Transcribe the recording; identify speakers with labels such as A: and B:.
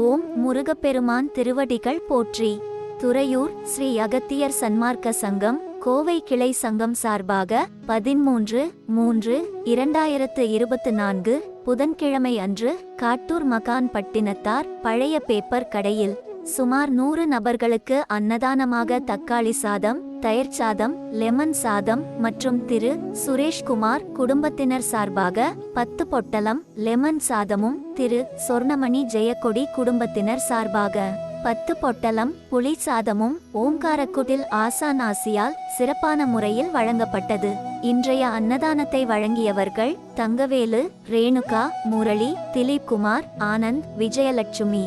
A: ஓம் முருகப்பெருமான் திருவடிகள் போற்றி. துறையூர் ஸ்ரீ அகத்தியர் சன்மார்க்க சங்கம் கோவை கிளை சங்கம் சார்பாக பதிமூன்று மூன்று இரண்டாயிரத்து இருபத்து நான்கு புதன்கிழமை அன்று காட்டூர் மகான் பட்டினத்தார் பழைய பேப்பர் கடையில். சுமார் நூறு நபர்களுக்கு அன்னதானமாக தக்காளி சாதம் தயிர் சாதம் லெமன் சாதம் மற்றும் திரு சுரேஷ்குமார் குடும்பத்தினர் சார்பாக பத்து பொட்டலம் லெமன் சாதமும் திரு சொர்ணமணி ஜெயக்கொடி குடும்பத்தினர் சார்பாக பத்து பொட்டலம் புளி சாதமும் ஓம்காரக்குட்டில் ஆசான் ஆசியால் சிறப்பான முறையில் வழங்கப்பட்டது. இன்றைய அன்னதானத்தை வழங்கியவர்கள் தங்கவேலு ரேணுகா முரளி திலீப்குமார் ஆனந்த் விஜயலட்சுமி.